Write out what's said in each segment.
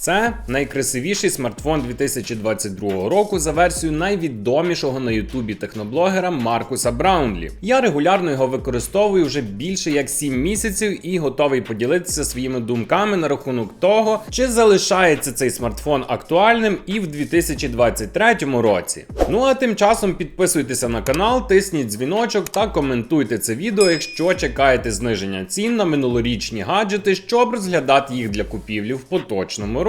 Це найкрасивіший смартфон 2022 року за версією найвідомішого на Ютубі техноблогера Маркуса Браунлі. Я регулярно його використовую вже більше як 7 місяців і готовий поділитися своїми думками на рахунок того, чи залишається цей смартфон актуальним і в 2023 році. Ну а тим часом підписуйтеся на канал, тисніть дзвіночок та коментуйте це відео, якщо чекаєте зниження цін на минулорічні гаджети, щоб розглядати їх для купівлі в поточному році.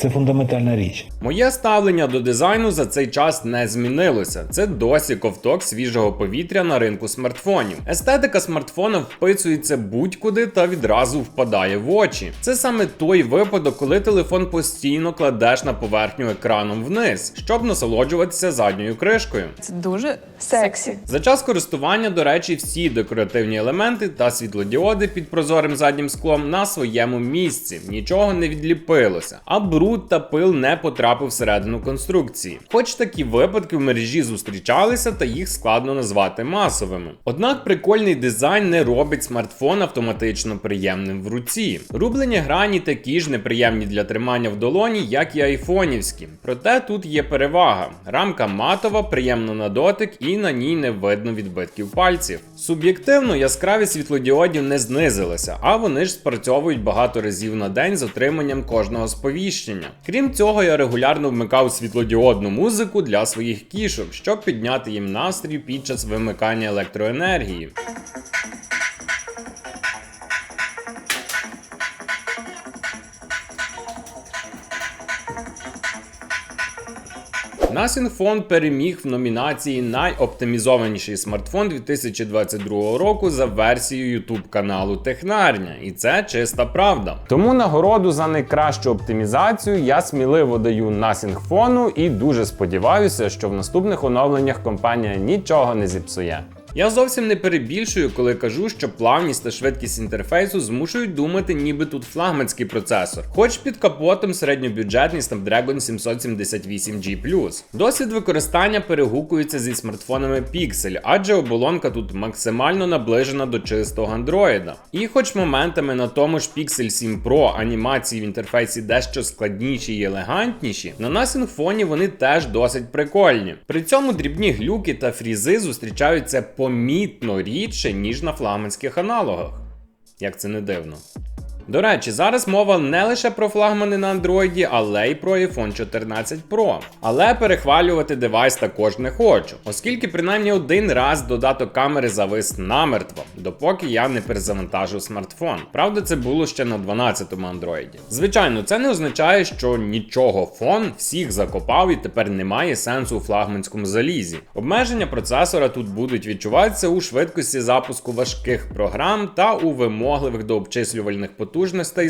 Це фундаментальна річ. Моє ставлення до дизайну за цей час не змінилося. Це досі ковток свіжого повітря на ринку смартфонів. Естетика смартфона вписується будь-куди та відразу впадає в очі. Це саме той випадок, коли телефон постійно кладеш на поверхню екраном вниз, щоб насолоджуватися задньою кришкою. Це дуже сексі. За час користування, до речі, всі декоративні елементи та світлодіоди під прозорим заднім склом на своєму місці, нічого не відліпилося, а бруд та пил не потрапив всередину конструкції. Хоч такі випадки в мережі зустрічалися, та їх складно назвати масовими. Однак прикольний дизайн не робить смартфон автоматично приємним в руці. Рублені грані такі ж неприємні для тримання в долоні, як і айфонівські. Проте тут є перевага: рамка матова, приємно на дотик і на ній не видно відбитків пальців. Суб'єктивно яскраві світлодіодів не знизилися, а вони ж спрацьовують багато разів на день з отриманням кожного сповіщення. Крім цього, я регулярно вмикав світлодіодну музику для своїх кішок, щоб підняти їм настрій під час вимикання електроенергії. Phone переміг в номінації Найоптимізованіший смартфон 2022 року за версією YouTube каналу Технарня, і це чиста правда. Тому нагороду за найкращу оптимізацію я сміливо даю Насінфону і дуже сподіваюся, що в наступних оновленнях компанія нічого не зіпсує. Я зовсім не перебільшую, коли кажу, що плавність та швидкість інтерфейсу змушують думати, ніби тут флагманський процесор, хоч під капотом середньобюджетний Snapdragon 778G+. Досвід використання перегукується зі смартфонами Pixel, адже оболонка тут максимально наближена до чистого Android. І хоч моментами на тому ж Pixel 7 Pro анімації в інтерфейсі дещо складніші і елегантніші, на Nothing фоні вони теж досить прикольні. При цьому дрібні глюки та фрізи зустрічаються помітно рідше, ніж на флагманських аналогах. Як це не дивно. До речі, зараз мова не лише про флагмани на Android, але й про iPhone 14 Pro. Але перехвалювати девайс також не хочу, оскільки принаймні один раз додаток камери завис намертво, допоки я не перезавантажив смартфон. Правда, це було ще на 12-му Android. Звичайно, це не означає, що нічого фон всіх закопав і тепер немає сенсу у флагманському залізі. Обмеження процесора тут будуть відчуватися у швидкості запуску важких програм та у вимогливих до обчислювальних потужностей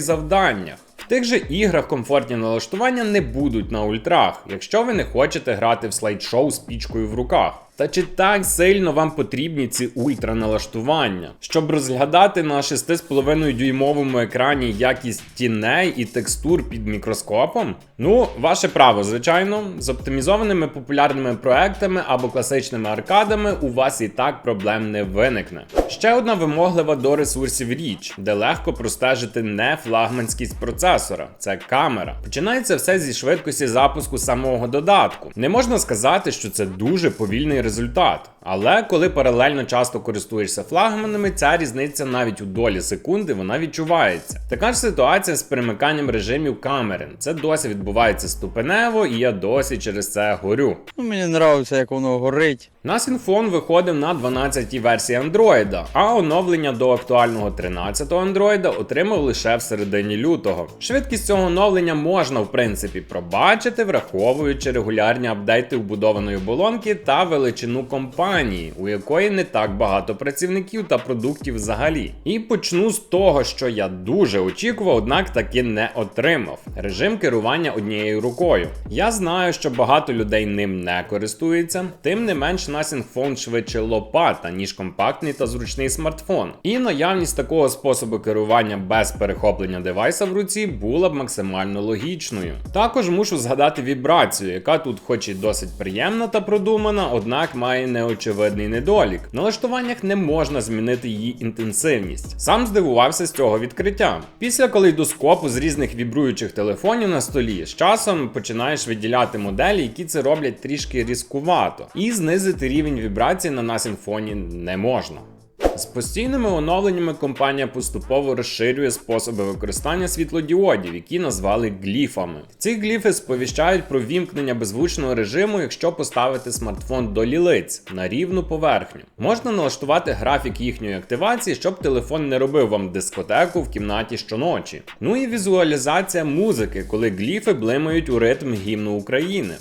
завданнях. В тих же іграх комфортні налаштування не будуть на ультрах, якщо ви не хочете грати в слайд-шоу з пічкою в руках. Та чи так сильно вам потрібні ці ультраналаштування? Щоб розглядати на 6,5 дюймовому екрані якість тіней і текстур під мікроскопом? Ну, ваше право, звичайно, з оптимізованими популярними проектами або класичними аркадами у вас і так проблем не виникне. Ще одна вимоглива до ресурсів річ, де легко простежити не флагманськість процесора, це камера. Починається все зі швидкості запуску самого додатку. Не можна сказати, що це дуже повільний результат. Але коли паралельно часто користуєшся флагманами, ця різниця навіть у долі секунди вона відчувається. Така ж ситуація з перемиканням режимів камери. Це досі відбувається ступенево, і я досі через це горю. Ну, мені подобається, як воно горить. Нас інфон виходив на 12-й версії Android, а оновлення до актуального 13-го Android отримав лише в середині лютого. Швидкість цього оновлення можна в принципі пробачити, враховуючи регулярні апдейти вбудованої оболонки та величину компанії, у якої не так багато працівників та продуктів взагалі. І почну з того, що я дуже очікував, однак таки не отримав. Режим керування однією рукою. Я знаю, що багато людей ним не користується, тим не менш Nothing Phone швидше лопата, ніж компактний та зручний смартфон. І наявність такого способу керування без перехоплення девайса в руці була б максимально логічною. Також мушу згадати вібрацію, яка тут, хоч і досить приємна та продумана, однак однак має неочевидний недолік. На налаштуваннях не можна змінити її інтенсивність. Сам здивувався з цього відкриття. Після калейдоскопу з різних вібруючих телефонів на столі, з часом починаєш виділяти моделі, які це роблять трішки різкувато, і знизити рівень вібрації на насінфоні не можна. З постійними оновленнями компанія поступово розширює способи використання світлодіодів, які назвали гліфами. Ці гліфи сповіщають про вімкнення беззвучного режиму, якщо поставити смартфон до лілиць на рівну поверхню. Можна налаштувати графік їхньої активації, щоб телефон не робив вам дискотеку в кімнаті щоночі. Ну і візуалізація музики, коли гліфи блимають у ритм гімну України.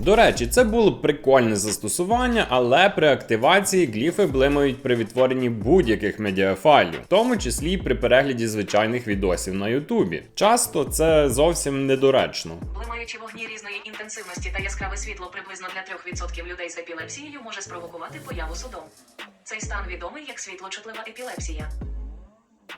До речі, це було б прикольне застосування, але при активації гліфи блимають при відтворенні будь-яких медіафайлів, в тому числі й при перегляді звичайних відосів на Ютубі. Часто це зовсім недоречно. Блимаючі вогні різної інтенсивності та яскраве світло приблизно для 3% людей з епілепсією може спровокувати появу судом. Цей стан відомий як світлочутлива епілепсія.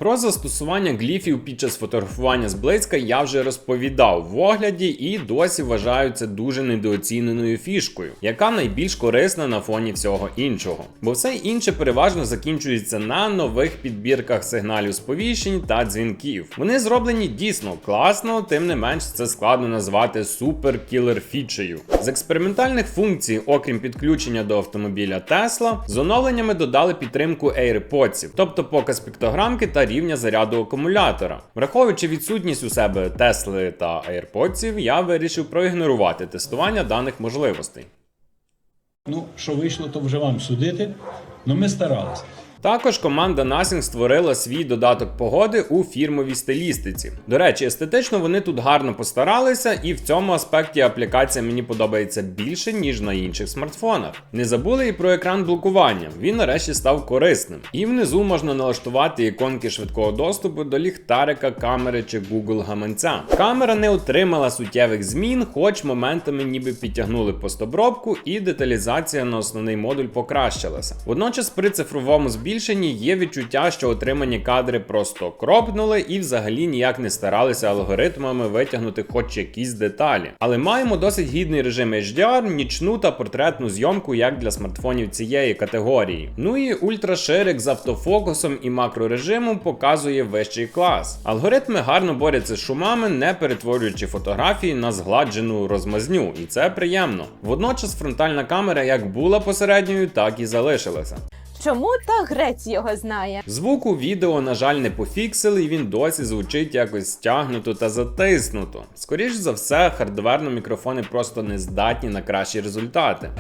Про застосування гліфів під час фотографування зблизька я вже розповідав в огляді і досі вважаю це дуже недооціненою фішкою, яка найбільш корисна на фоні всього іншого. Бо все інше переважно закінчується на нових підбірках сигналів сповіщень та дзвінків. Вони зроблені дійсно класно, тим не менш це складно назвати супер-кілер фічею. З експериментальних функцій, окрім підключення до автомобіля Tesla, з оновленнями додали підтримку AirPods, тобто показ піктограмки та рівня заряду акумулятора. Враховуючи відсутність у себе Тесли та AirPods, я вирішив проігнорувати тестування даних можливостей. Ну, що вийшло, то вже вам судити. Ну ми старалися. Також команда Nothing створила свій додаток погоди у фірмовій стилістиці. До речі, естетично вони тут гарно постаралися, і в цьому аспекті аплікація мені подобається більше, ніж на інших смартфонах. Не забули і про екран блокування. Він нарешті став корисним. І внизу можна налаштувати іконки швидкого доступу до ліхтарика, камери чи Google гаманця. Камера не отримала суттєвих змін, хоч моментами ніби підтягнули постобробку, і деталізація на основний модуль покращилася. Водночас при цифровому збільшенні є відчуття, що отримані кадри просто кропнули і взагалі ніяк не старалися алгоритмами витягнути хоч якісь деталі. Але маємо досить гідний режим HDR, нічну та портретну зйомку як для смартфонів цієї категорії. Ну і ультраширик з автофокусом і макрорежимом показує вищий клас. Алгоритми гарно борються з шумами, не перетворюючи фотографії на згладжену розмазню, і це приємно. Водночас фронтальна камера як була посередньою, так і залишилася. Чому та грець його знає? Звук у відео, на жаль, не пофіксили, і він досі звучить якось стягнуто та затиснуто. Скоріш за все, хардверно мікрофони просто не здатні на кращі результати.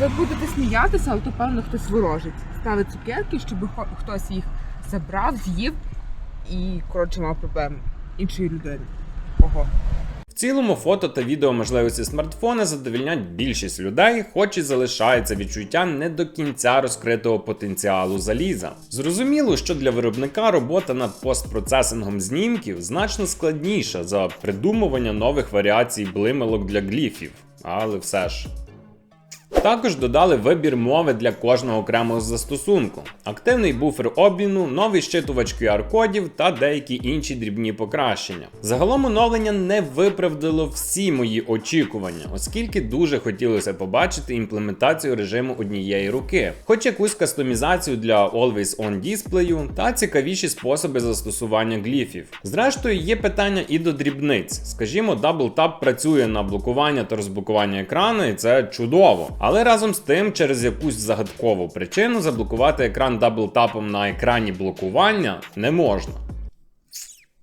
Ви будете сміятися, але то певно хтось ворожить. Ставить цукерки, щоб хо- хтось їх забрав, з'їв і коротше мав проблеми іншої людини. Ого. Цілому фото та відео можливості смартфона задовільнять більшість людей, хоч і залишається відчуття не до кінця розкритого потенціалу заліза. Зрозуміло, що для виробника робота над постпроцесингом знімків значно складніша за придумування нових варіацій блимелок для гліфів, але все ж. Також додали вибір мови для кожного окремого застосунку, активний буфер обміну, новий щитувач QR-кодів та деякі інші дрібні покращення. Загалом оновлення не виправдало всі мої очікування, оскільки дуже хотілося побачити імплементацію режиму однієї руки, хоч якусь кастомізацію для Always On дисплею та цікавіші способи застосування гліфів. Зрештою, є питання і до дрібниць. Скажімо, Double Tap працює на блокування та розблокування екрану, і це чудово. Але разом з тим, через якусь загадкову причину заблокувати екран даблтапом на екрані блокування не можна.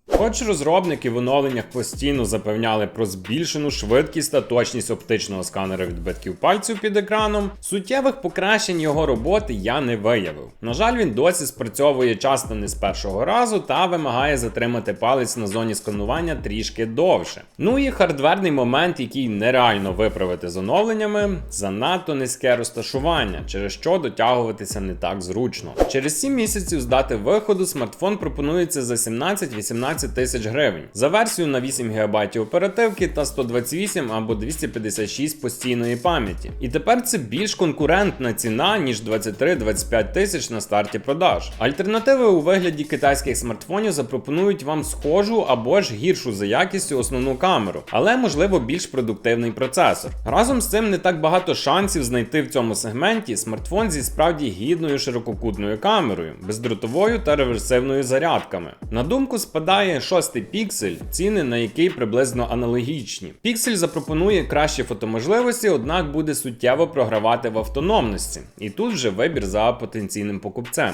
Хоч розробники в оновленнях постійно запевняли про збільшену швидкість та точність оптичного сканера відбитків пальців під екраном, суттєвих покращень його роботи я не виявив. На жаль, він досі спрацьовує часто не з першого разу та вимагає затримати палець на зоні сканування трішки довше. Ну і хардверний момент, який нереально виправити з оновленнями, занадто низьке розташування, через що дотягуватися не так зручно. Через 7 місяців з дати виходу смартфон пропонується за 17-18 15 тисяч гривень за версію на 8 ГБ оперативки та 128 або 256 постійної пам'яті. І тепер це більш конкурентна ціна, ніж 23-25 тисяч на старті продаж. Альтернативи у вигляді китайських смартфонів запропонують вам схожу або ж гіршу за якістю основну камеру, але можливо більш продуктивний процесор. Разом з цим не так багато шансів знайти в цьому сегменті смартфон зі справді гідною ширококутною камерою, бездротовою та реверсивною зарядками. На думку спадає шостий піксель, ціни на який приблизно аналогічні. Піксель запропонує кращі фотоможливості, однак буде суттєво програвати в автономності. І тут вже вибір за потенційним покупцем.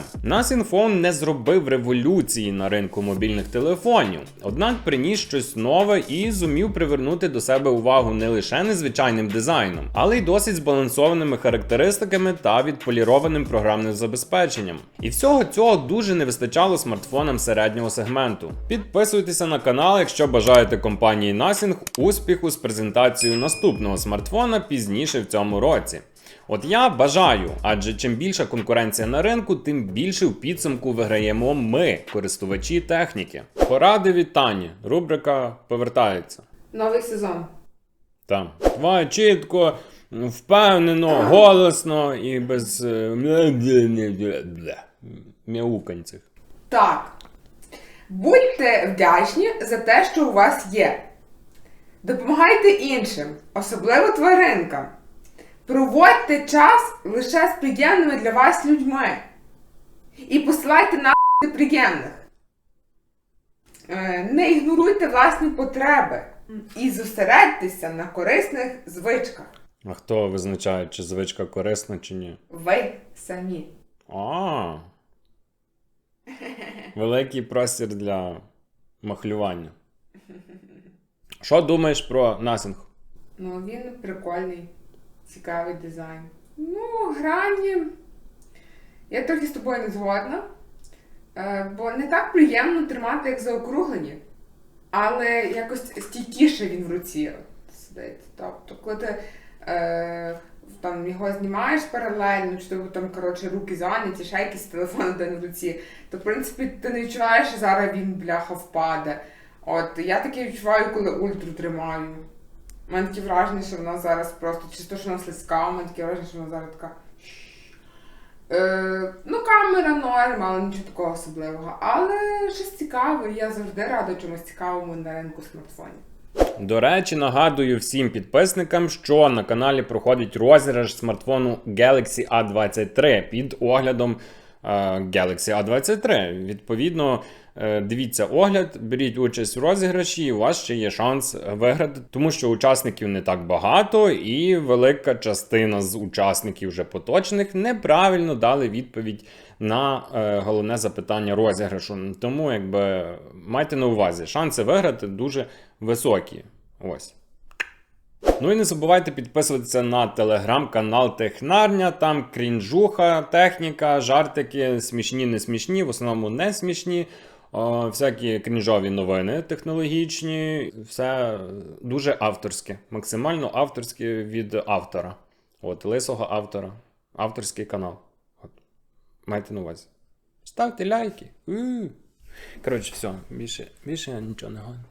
Phone не зробив революції на ринку мобільних телефонів, однак приніс щось нове і зумів привернути до себе увагу не лише незвичайним дизайном, але й досить збалансованими характеристиками та відполірованим програмним забезпеченням. І всього цього дуже не вистачало смартфонам середнього сегменту. Підписуйтеся на канал, якщо бажаєте компанії Nothing успіху з презентацією наступного смартфона пізніше в цьому році. От я бажаю, адже чим більша конкуренція на ринку, тим більше в підсумку виграємо ми, користувачі техніки. Поради від Тані. Рубрика повертається. Новий сезон. Там. Давай чітко, впевнено, голосно і без е, мяуканців. Так. Будьте вдячні за те, що у вас є. Допомагайте іншим, особливо тваринкам. Проводьте час лише з приємними для вас людьми. І посилайте на неприємних. Е, Не ігноруйте власні потреби і зосередьтеся на корисних звичках. А хто визначає, чи звичка корисна, чи ні? Ви самі. А. Великий простір для махлювання. Що думаєш про насінг? Ну, він прикольний, цікавий дизайн. Ну, грані. Я трохи з тобою не згодна. Е, бо не так приємно тримати, як заокруглені. Але якось стійкіше він в руці сидить. Тобто, коли ти е, там його знімаєш паралельно, чи тобі там, коротше, руки зайняті, ще якийсь телефон один в руці, то в принципі ти не відчуваєш, що зараз він бляха впаде. От я таке відчуваю, коли ультру тримаю. У мене таке враження, що вона зараз просто чи то, що вона слизька, у мене таке враження, що вона зараз така. Е, ну, камера норм, але нічого такого особливого. Але щось цікаве, я завжди рада чомусь цікавому на ринку смартфонів. До речі, нагадую всім підписникам, що на каналі проходить розіграш смартфону Galaxy A23 під оглядом е, Galaxy A23. Відповідно, дивіться огляд, беріть участь у розіграші, і у вас ще є шанс виграти, тому що учасників не так багато, і велика частина з учасників вже поточних неправильно дали відповідь на е, головне запитання розіграшу. Тому, якби майте на увазі, шанси виграти дуже високі. Ось. Ну і не забувайте підписуватися на телеграм-канал Технарня. Там крінжуха, техніка, жартики, смішні, не смішні, в основному не смішні. О, всякі крінжові новини технологічні, все дуже авторське, максимально авторське від автора. От, лисого автора. Авторський канал. От. Майте на увазі. Ставте лайки. У. Коротше, все, більше, більше я нічого не говорю.